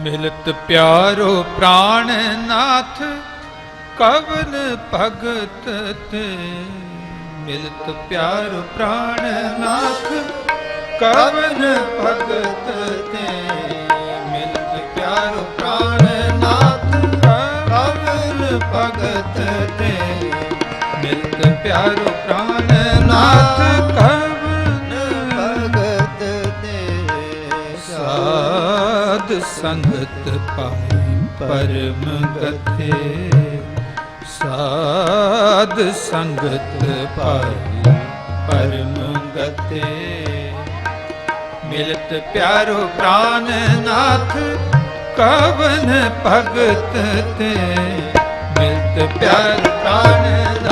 ਮਿਲਤ ਪਿਆਰੋ ਪ੍ਰਾਣ ਨਾਥ ਕਵਨ ਭਗਤ ਤੇ। ਮਿਲਤ ਪਿਆਰੋ ਪ੍ਰਾਣ ਨਾਥ ਕਵਨ ਸੰਗਤ ਪਾਈ ਪਰਮ ਗਤੇ ਸਾਧ ਸੰਗਤ ਪਾਈ ਪਰਮ ਗਤੇ ਮਿਲਤ ਪਿਆਰੋ ਪ੍ਰਾਨ ਨਾਥ ਕਵਨ ਭਗਤ ਤੇ। ਮਿਲਤ ਪਿਆਰ ਪ੍ਰਾਨ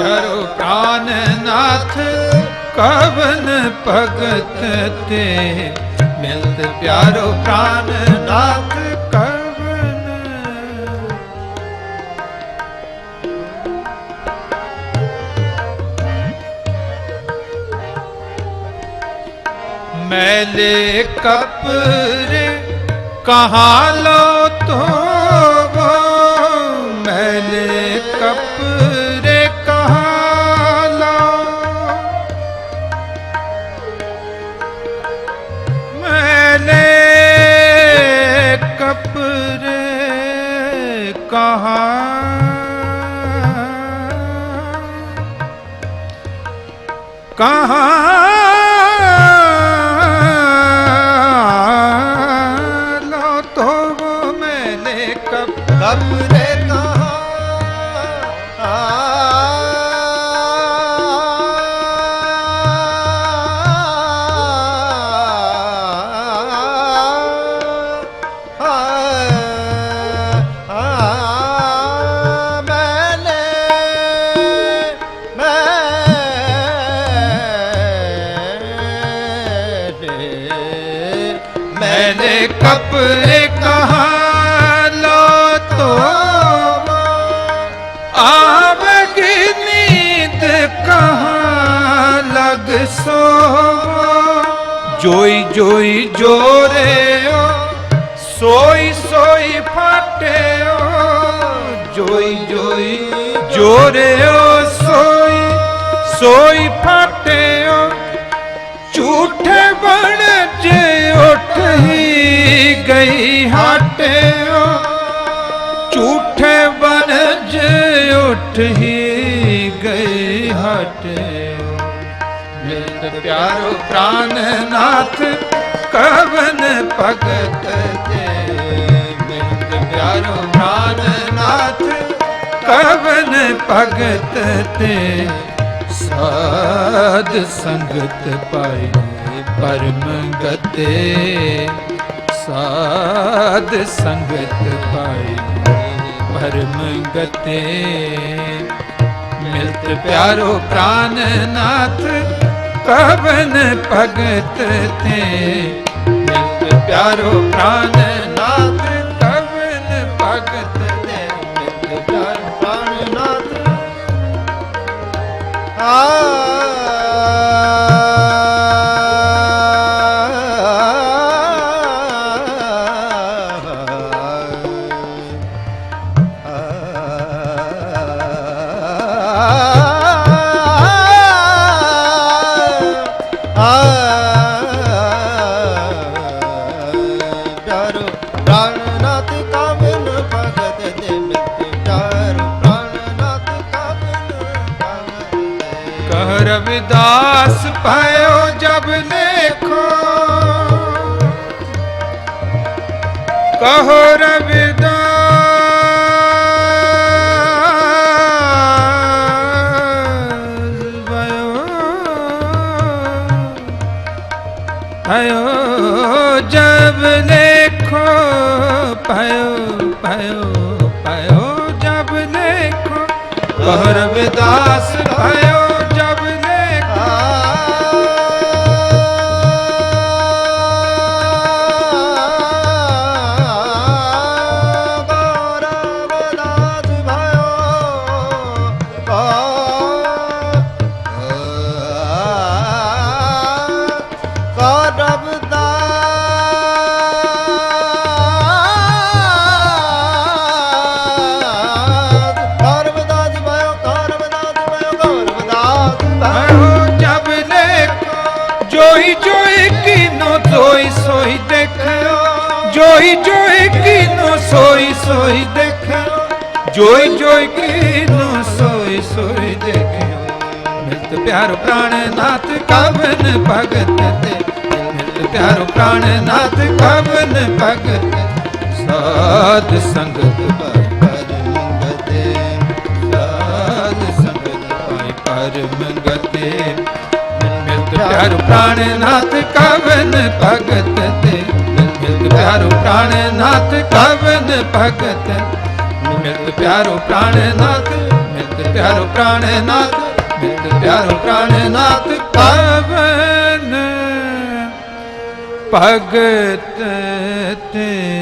ਪਿਆਰੋ ਪ੍ਰਾਨ ਨਾਥ ਕਵਨ ਭਗਤ ਤੇ। ਮਿਲਤ ਪਿਆਰੋ ਪ੍ਰਾਨ ਨਾਥ ਕਵਨ। ਮੈਲੇ ਕਪਰੇ ਕਹਾਂ ਕਹਾਂ ਕਹਾਂ ਕਪਰੇ ਕਹਾ ਲੋ ਤੋ ਆਵਗੀ ਨੀਂਦ ਕਹਾ ਲਗ ਸੋ ਜੋਈ ਜੋਈ ਜੋਰੇਓ, ਸੋਈ ਸੋਈ ਫਟਿਓ। ਜੋਈ ਜੋਈ ਜੋਰੇਓ, ਸੋਈ ਸੋਈ ਫਟਿਓ। ਝੂਠੇ ਬਣ ਜੇ ਪਿਆਰੋ ਪ੍ਰਾਨ ਨਾਥ ਕਵਨ ਭਗਤ ਤੇ ਮਿਲਤ ਪਿਆਰੋ ਪ੍ਰਾਨ ਨਾਥ ਕਵਨ ਭਗਤ ਤੇ ਸਾਧ ਸੰਗਤ ਪਾਈ ਪਰਮ ਗਤੇ। ਸਾਧ ਸੰਗਤ ਪਾਈ ਪਰਮ ਗਤੇ। ਮਿਲਤ ਪਿਆਰੋ ਪ੍ਰਾਨ ਨਾਥ ਕਵਨ ਭਗਤ ਤੇ। ਮਿਲਤ ਪਿਆਰੋ ਪ੍ਰਾਨ ਨਾਥ ਕਵਨ ਭਗਤ ਤੇ। ਮਿਲਤ ਪਿਆਰੋ ਪ੍ਰਾਣਨਾਥ ਚਾਰੂ ਪ੍ਰਾਨਨਾਥ ਕਾਮਨ ਭਗਤ ਦੇ ਮਿਤ ਚਾਰੂ ਪ੍ਰਾਨਨਾਥ ਕਾਮਨ ਭਗਤ ਦੇ। ਰਵਿਦਾਸ ਭਇਓ ਜਬ ਲੇਖੋ। ਕਹੋ ਰਵਿਦਾਸ ਜਬ ਨੇ ਦੇਖੋ ਜਬ ਦੇਖੋ ਹਰ ਵਿਦਾਸ જોઈ જોઈ કીનો સોઈ સોઈ દેખ્યો જોઈ જોઈ કીનો સોઈ સોઈ દેખ્યો મિલત પ્યારો પ્રાણનાથ કામન ભગત તે મિલત પ્યારો પ્રાણનાથ કામન ભગત સાધ સંગત પર મંગતે સાધ સંગત પર મંગતે મિલત પ્યારો પ્રાણનાથ કામન ભગત ਕਵਨ ਭਗਤ ਤੇ ਮਿਲਤ ਪਿਆਰ ਪ੍ਰਾਣਨਾਥ, ਕਵਨ ਭਗਤ। ਮਿਲਤ ਪਿਆਰੋ ਪ੍ਰਾਣਨਾਥ, ਮਿਲਤ ਪਿਆਰੋ ਪ੍ਰਾਣਨਾਥ, ਮਿਲਤ ਪਿਆਰੋ ਪ੍ਰਾਣਨਾਥ, ਕਵਨ ਭਗਤ ਤੇ।